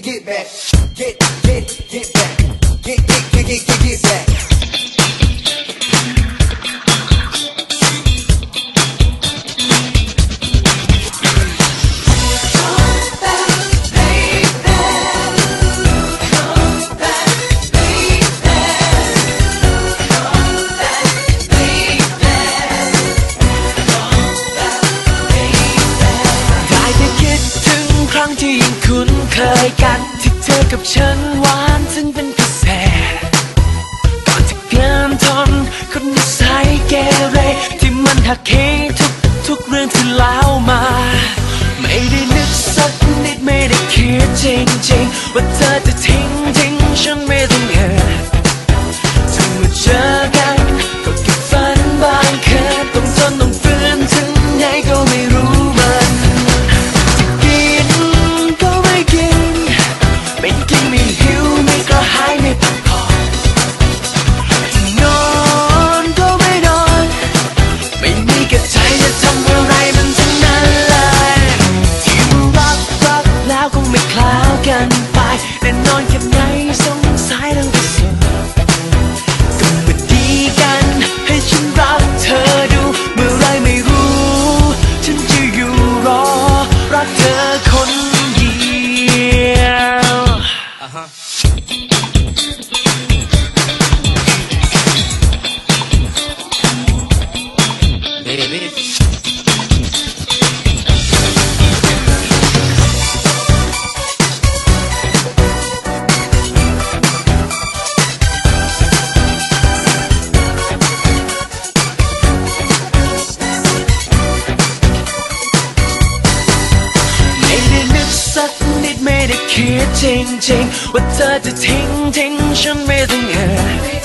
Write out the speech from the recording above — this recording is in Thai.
get, back. ยกันที่เธอกับฉันหวานซึ่งเป็นพิเศษก่อนจะเกินทนคนนิสัยเกเรที่มันหักเหทุกทุกเรื่องที่เล่ามา ไม่ได้นึกสักนิดไม่ได้คิดจริงๆว่าเธอ ไม่กินไม่หิวไม่กระหายไม่พักผ่อนนอนก็ไม่นอน ไม่มีกระใจจะทำอะไรมันทั้งนั้นเลยที่รักรักแล้วคงไม่คล้าวกันไปแน่นอนแค่ไหนสงสัยทั้งที่สุดก็มาดีกันให้ฉันรักเธอดู เมื่อไรไม่รู้ ฉันจะอยู่รอรักเธอ ได้คิดจริงๆ ว่าเธอจะทิ้งทิ้งฉันไม่ต้องเอ่ย